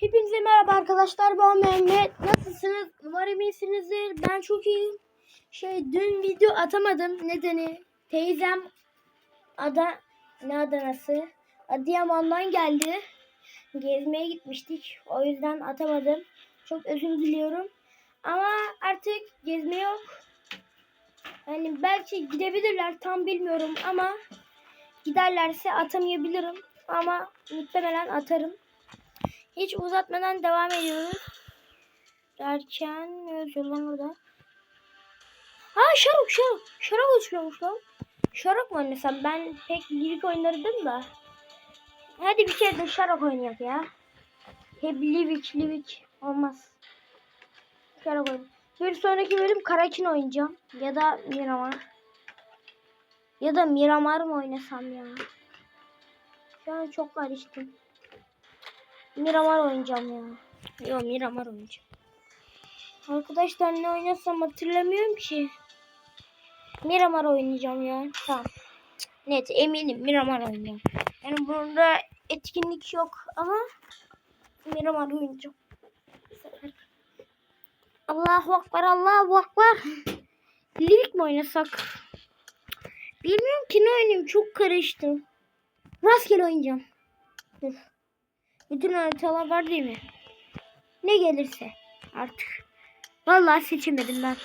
Hepinize merhaba arkadaşlar. Ben Mehmet. Nasılsınız? Umarım iyisinizdir. Ben çok iyiyim. Şey dün video atamadım. Nedeni teyzem ada ne Adanası? Adıyaman'dan geldi. Gezmeye gitmiştik. O yüzden atamadım. Çok özür diliyorum. Ama artık gezme yok. Yani belki gidebilirler tam bilmiyorum ama giderlerse atamayabilirim. Ama muhtemelen atarım. Hiç uzatmadan devam ediyoruz. Derken ne yazıyor orada? Ha şarok şarok. Şarok uçuyormuş lan. Şarok mu oynasam? Ben pek Livik oynardım da. Hadi bir kere de şarok oynayak ya. Hep Livik Livik olmaz. Şarok oynayalım. Bir sonraki bölüm Karakin oynayacağım. Ya da Miramar. Ya da Miramar mı oynasam ya? Şu an çok karıştım. Miramar oynayacağım ya. Yok Miramar oynayacağım. Arkadaşlar ne oynasam hatırlamıyorum ki. Miramar oynayacağım ya. Tamam. Net eminim Miramar oynayacağım. Yani burada etkinlik yok ama Miramar oynayacağım. Allahu Akbar Allahu Akbar. Livik mi oynasak? Bilmiyorum ki ne oynayayım çok karıştım. Rastgele oynayacağım. Dur. Bütün haritalar var değil mi? Ne gelirse artık. Vallahi seçemedim ben.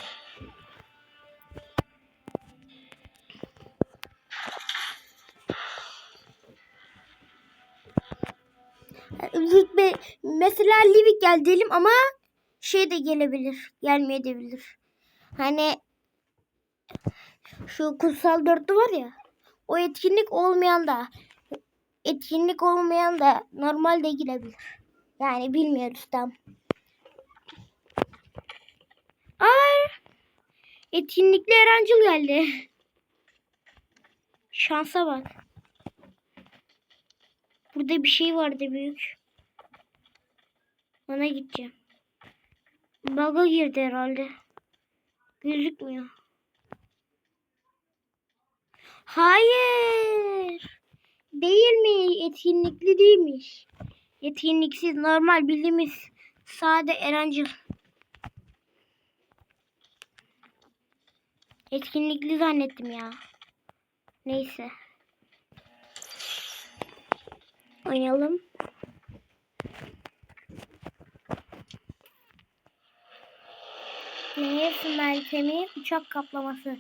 Mesela Livik gel diyelim ama şey de gelebilir. Gelmeyebilir. Hani şu kutsal dörtlü var ya. O etkinlik olmayan da etkinlik olmayan da normalde girebilir. Yani bilmiyoruz tam. Ay! Etkinlikli Erancıl geldi. Şansa bak. Burada bir şey vardı büyük. Ona gideceğim. Bug'a girdi herhalde. Gözükmüyor. Hayır. Değil mi? Etkinlikli değilmiş. Etkinliksiz normal bildiğimiz sade Erancıl. Etkinlikli zannettim ya. Neyse. Oynayalım. Neye Meltem'i uçak kaplaması.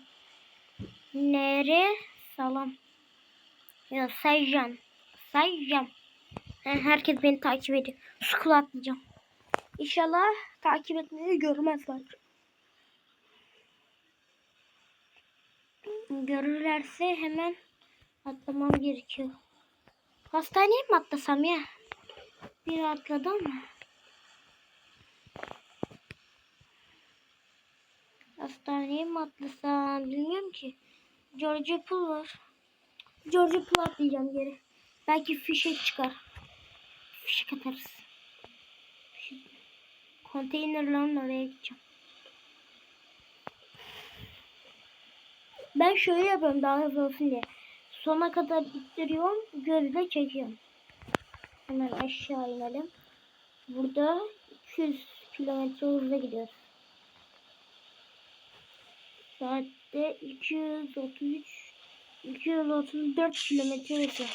Nere salam. Ya sayacağım. Sayacağım. Yani herkes beni takip ediyor. School atlayacağım. İnşallah takip etmeyi görmezler. Görürlerse hemen atlamam gerekiyor. Hastaneye mi atlasam ya? Bir atladı ama. Hastaneye mi atlasam bilmiyorum ki. George Pool var. George Pool atlayacağım geri. Belki fişek çıkar. Fişek atarız. Fişek. Konteynerlerin oraya gideceğim. Ben şöyle yapıyorum daha hızlı olsun diye. Sona kadar ittiriyorum. Gözle çekiyorum. Hemen aşağı inelim. Burada 200 kilometre hızla gidiyoruz. Saatte 233 234 kilometre hızla.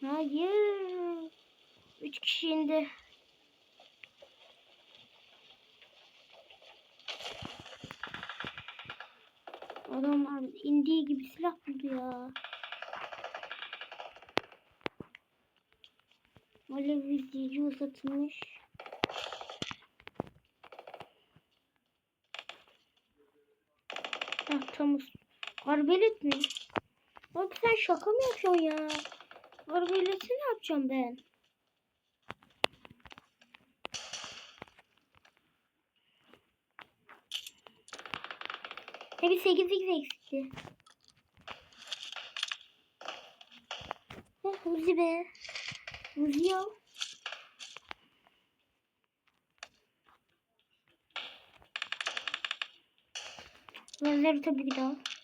Hayır. 3 kişi indi. Adamlar indiği gibi silah buldu ya. Alev izleyici uzatılmış. Ah tamam. Arbelet mi? Abi sen şaka mı yapıyorsun ya? Arbeleti ne yapacağım ben? Tabi 8 x eksikti. Oh, Uzi be. Uzi ya. Lazer tabii ki daha.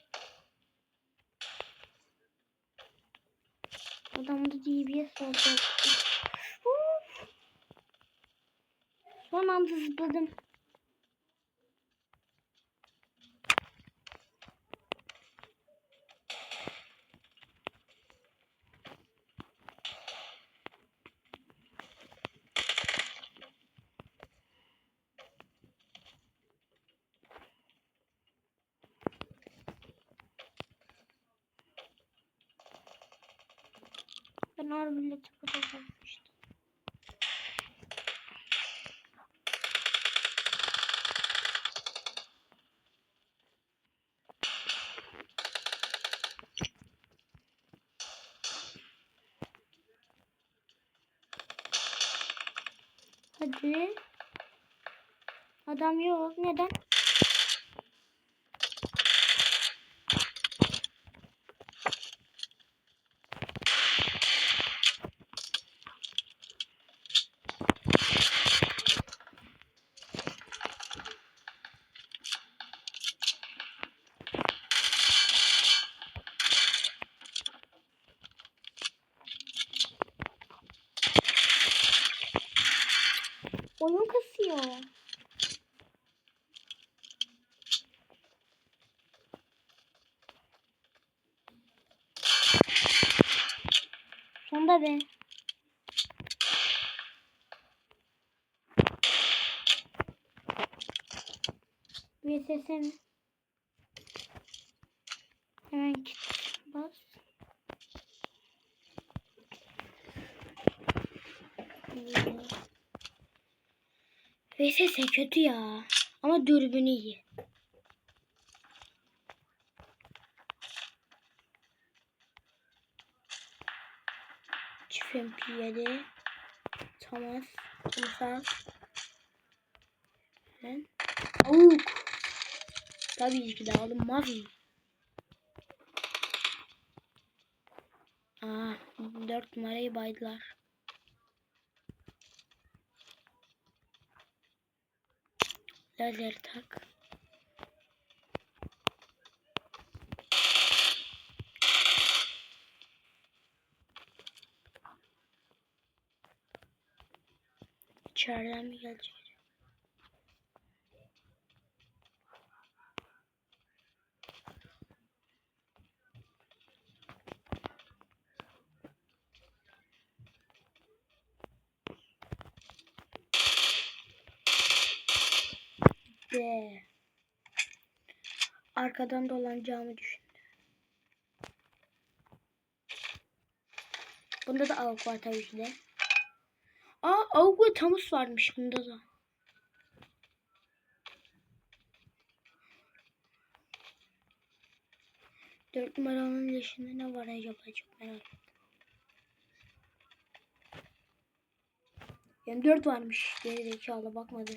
Adamda DBS olacaktı. Son anda zıpladım. Harbiden çok olmuştum. Hadi. Adam yok. Neden? Oyun kasıyor. Sonunda be. VSS mi? Hemen git. Bas. Hmm. VSS kötü ya. Ama dürbünü iyi. Çift MP7 Thomas Kumsal Ben Avuk Tabii ki de alınmaz mı? Aa, 4 numarayı baydılar. Lazer tak. İçeriden mi gelecek? Ve arkadan dolanacağımı düşündü. Bunda da avuk var tabii ki de. Aa avuk ve tamus varmış bunda da. Dört numaranın yaşında ne var acaba çok merak ettim. Yani dört varmış. Geri zekalı bakmadı.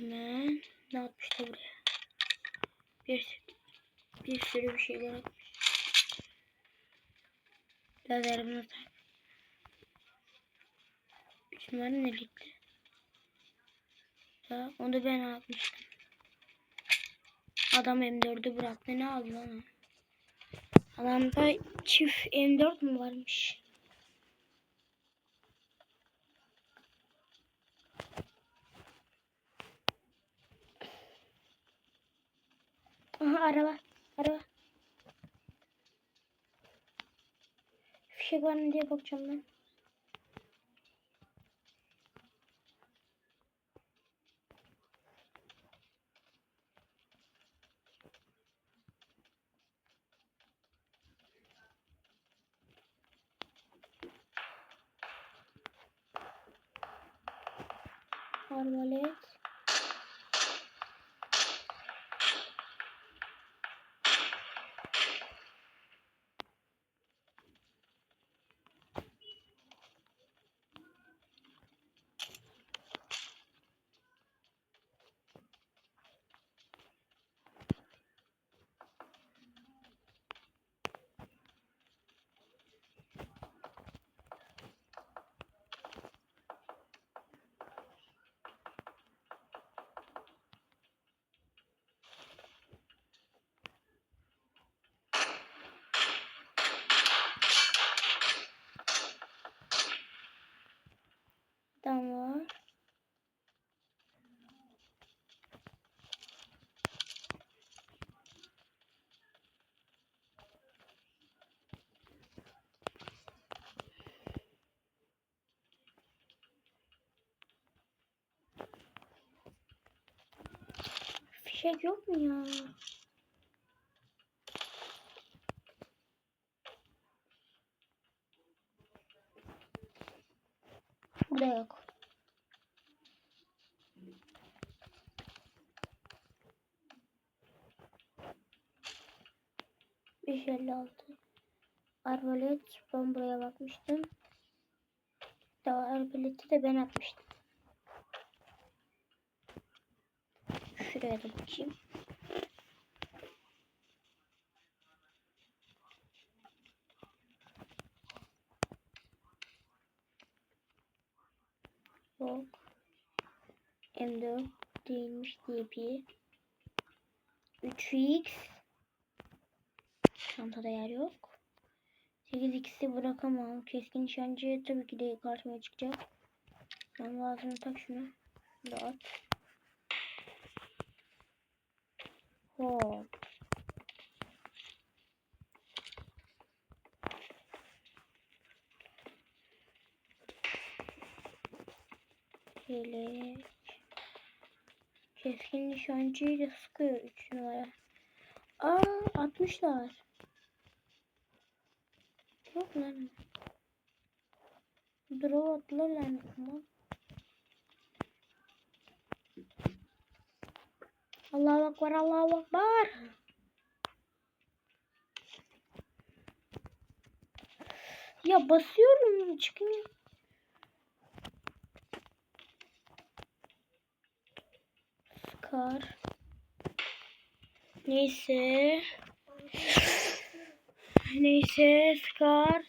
Hemen ne atmıştı buraya? Bir, bir sürü bir şeyler atmış. Lazerimi tak. Numara ne gitti? Ya, onu ben yapmıştım. Adam M4'ü bıraktı. Ne aldı lan? Adamda çift M4 mü varmış? Aha araba. Araba. Fişek var mı diye bakacağım ben. Arbalet. Fişek yok mu ya? Burada yok. Beş elli altı. Arbalet. Ben buraya bakmıştım. Daha arbaleti de ben atmıştım. Şuraya da bakayım. Yok. M4 değilmiş DP. 3x. Çantada yer yok. 8x'i bırakamam. Keskin nişancı tabii ki de karşıma çıkacak. Ben lazım tak şunu. Şunu Hop. Yelek. Keskin nişancıyla sıkıyor 3 numara. Aa atmışlar. Yok lan. Drone attılar lan. Aman. Allahu Akbar, Allahu Akbar. Ya basıyorum çıkmıyor. Scar. Neyse. Neyse Scar.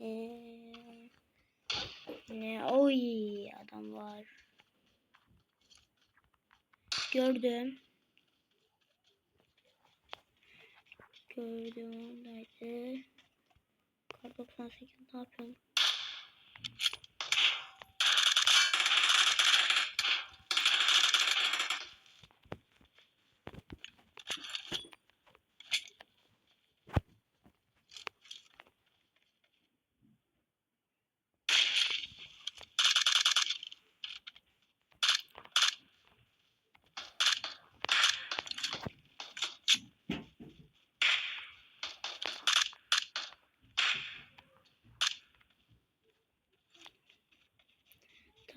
Ee, ne oy adam var. Gördüm. Gördüm oradaydı. Kar 98 ne yapıyorsun?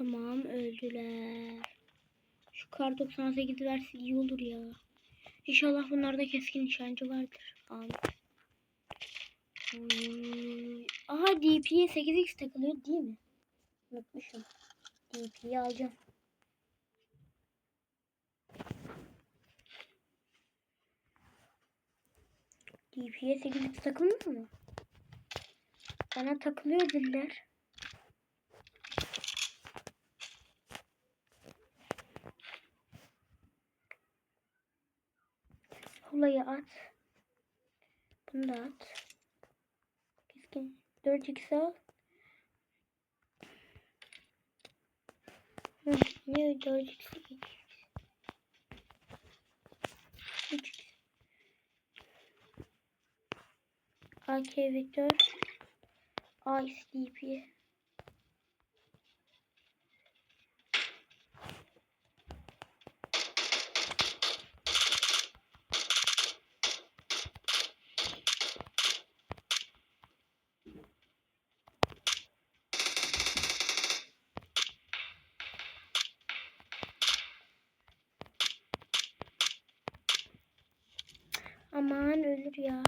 Tamam öldüler. Şu kar 98 versin iyi olur ya. İnşallah bunlarda keskin nişancı vardır. Amin. Hmm. Aha DP'ye 8x takılıyor değil mi? Unutmuşum. DP'yi alacağım. DP'ye 8x takılmıyor mu? Bana takılıyor dediler. Kolayı at. Bunu da at. Keskin. 4x al. Hı, niye 4x'i geçiyoruz? 3x. AK Victor. Ice DP. Aman ölür ya.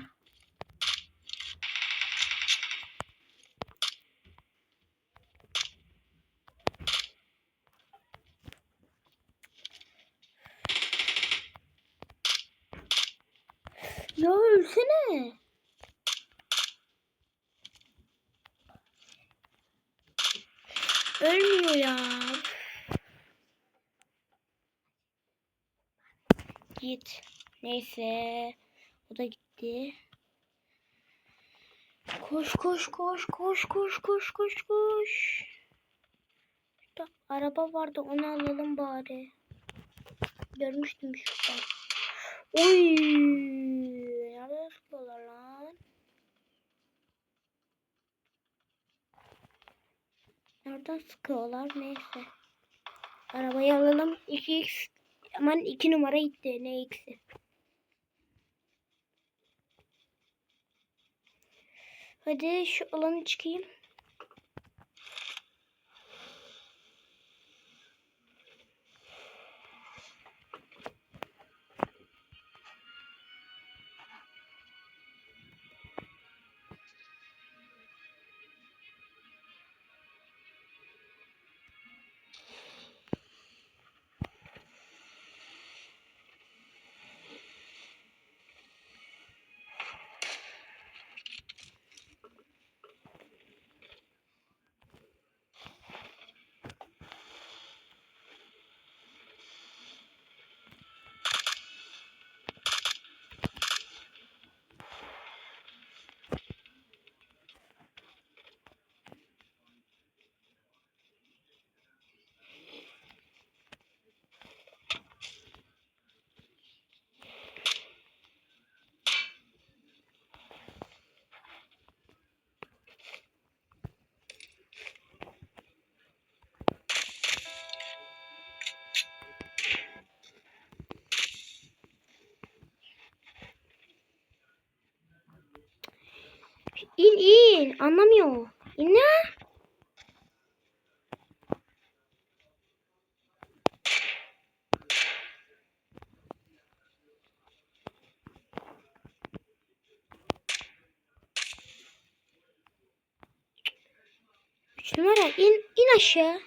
Ya ölsene. Ölmüyor ya. Git. Neyse. O da gitti. Koş koş koş koş koş koş koş koş. Şurada araba vardı onu alalım bari. Görmüştüm şurada. Oy! Nerede sıkıyorlar lan? Nereden sıkıyorlar? Neyse. Arabayı alalım. 2x aman 2 numara gitti. Ne x'i? Hadi şu alanı çıkayım. Anlamıyor. Ne? Üç numara in in aşağı.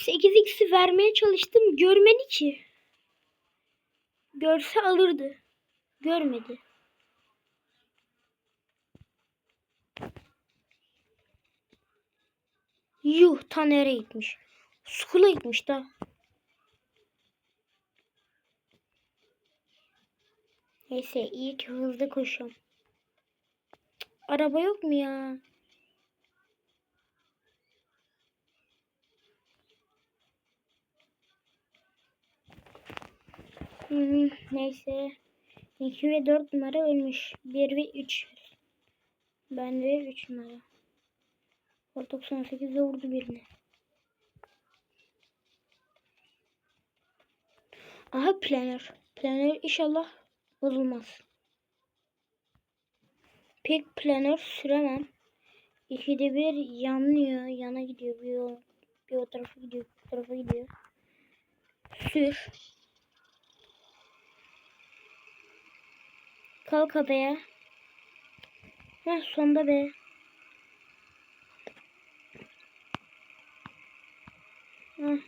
8x'i vermeye çalıştım. Görmedi ki. Görse alırdı. Görmedi. Yuh Taner'e gitmiş. Skula gitmiş da. Neyse iyi ki hızlı koşuyorum. Araba yok mu ya? Hmm, neyse. 2 ve 4 numara ölmüş. 1 ve 3. Ben de 3 numara. O 98'de vurdu birini. Aha planör. Planör inşallah bozulmaz. Pek planör süremem. İkide bir yanlıyor. Yana gidiyor. Bir o, bir o tarafa gidiyor. Bir tarafa gidiyor. Sür. Kalk adaya. Heh sonda be. Heh.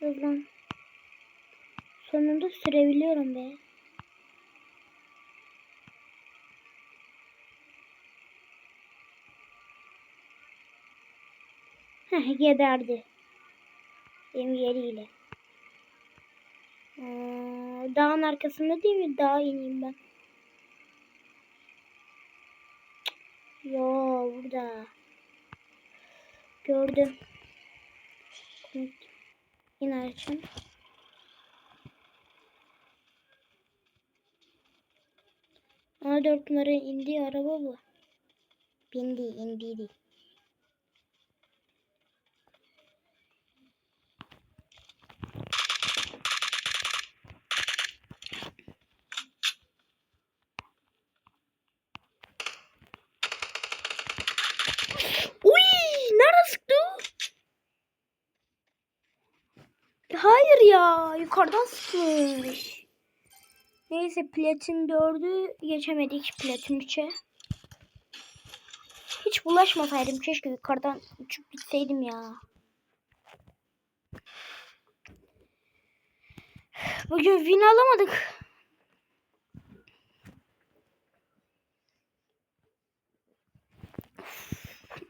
Hızlan. Sonunda sürebiliyorum be. Heh geberdi. Benim yeriyle. Aa, dağın arkasında değil mi? Dağa ineyim ben. Yo burada. Gördüm. İn araçın. Aa dört numara indi araba bu. Bindi indi değil. Yukarıdan sıkmış. Neyse platin 4'ü geçemedik platin 3'e. Hiç bulaşmasaydım keşke yukarıdan uçup gitseydim ya. Bugün win alamadık.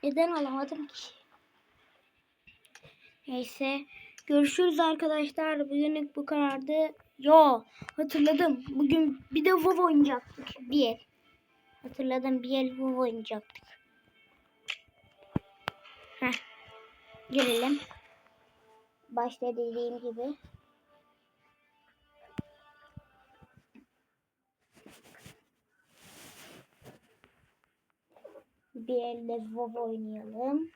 Neden alamadım ki? Neyse. Görüşürüz arkadaşlar. Bugünlük bu kadardı. Yo hatırladım. Bugün bir de WoW oynayacaktık. Bir el. Hatırladım bir el WoW oynayacaktık. Heh. Girelim. Başta dediğim gibi. Bir elde WoW oynayalım.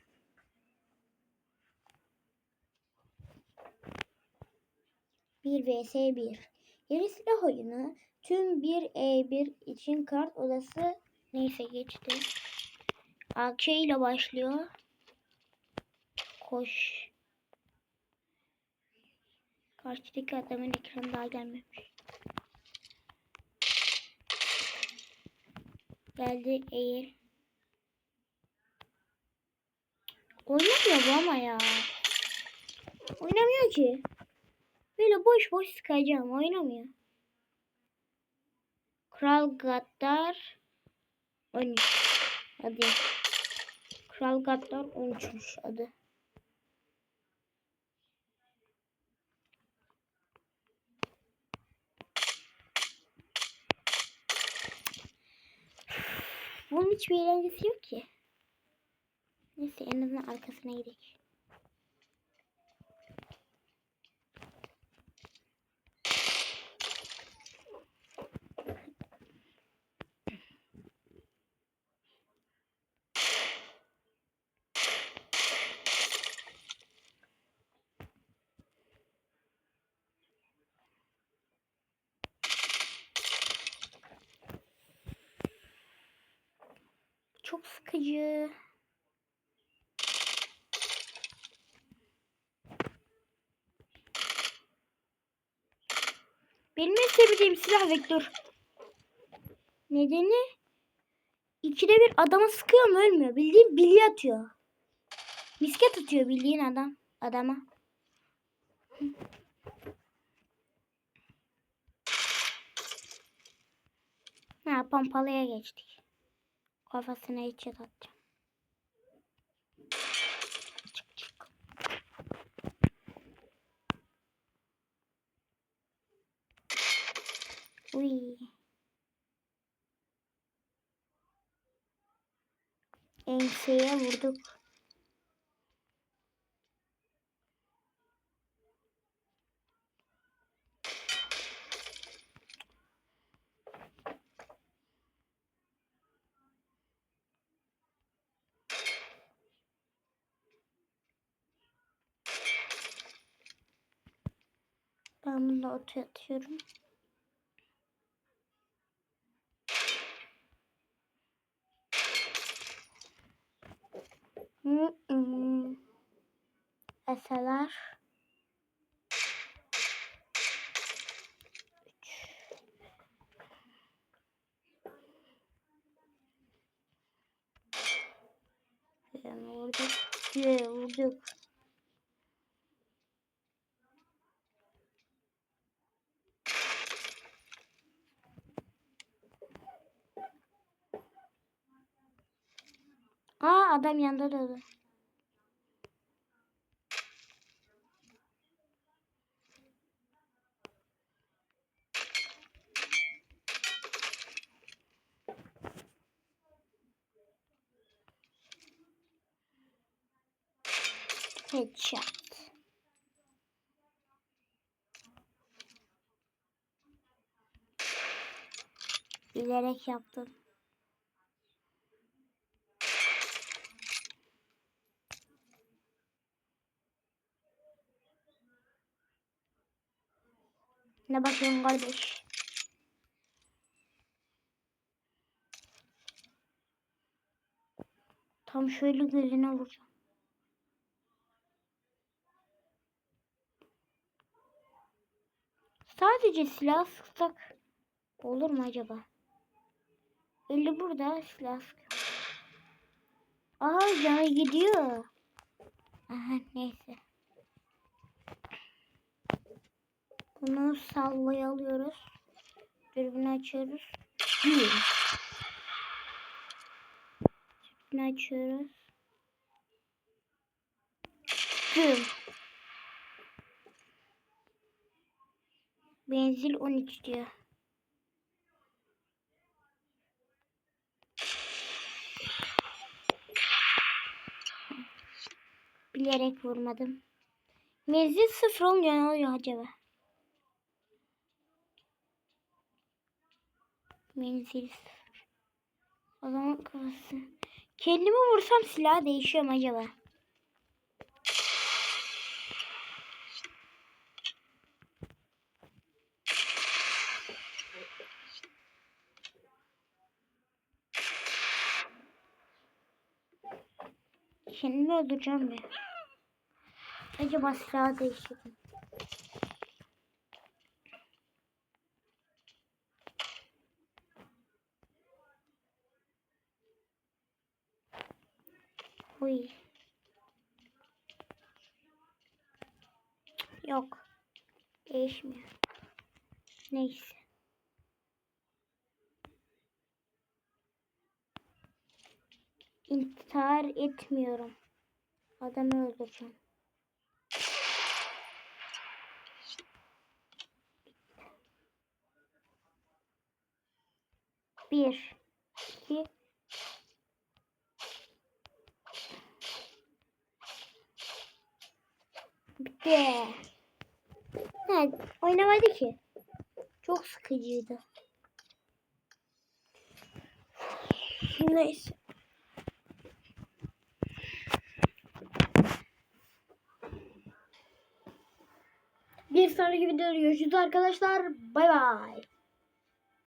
Bir vs 1. Yeni silah oyunu. Tüm 1E1 için kart odası neyse geçti. AK ile başlıyor. Koş. Karşıdaki adamın ekranı daha gelmemiş. Geldi eğil. Oynamıyor bu ama ya. Oynamıyor ki. Böyle boş boş sıkacağım. Oynamıyor. Kral Gaddar 13 adı. Kral Gaddar 13'müş adı. Bunun hiçbir eğlencesi yok ki. Neyse en azından arkasına gidelim. Çok sıkıcı. Benim en sevdiğim silah vektör. Nedeni ikide bir adama sıkıyor mu ölmüyor. Bildiğin bilye atıyor. Misket atıyor bildiğin adam adama. Ha pompalıya geçtik. Kafasına içe atacağım. Uy. Enseye vurduk. Ben bunu da otu atıyorum. Eseler. Yani. Yeah, vurduk. Aa adam yanında durdu. Headshot. Bilerek yaptım. Ne bakıyorsun kardeş? Tam şöyle gözüne vuracağım. Sadece silah sıksak olur mu acaba? Eli burada silah sıkıyor. Aa canı gidiyor. Aha neyse. Bunu sallaya alıyoruz. Dürbünü açıyoruz. Dürbünü açıyoruz. Güm. Benzil 13 diyor. Bilerek vurmadım. Menzil sıfır olunca ne oluyor acaba? Menzil. O zaman kafası. Kendimi vursam silah değişiyor mu acaba? Kendimi öldüreceğim bir. Acaba silah değiştirdim. Uy. Yok. Değişmiyor. Neyse. İntihar etmiyorum. Adamı öldüreceğim. Bir, iki, bitti. Ha, oynamadı ki. Çok sıkıcıydı. Neyse. Bir sonraki videoda görüşürüz arkadaşlar. Bay bay.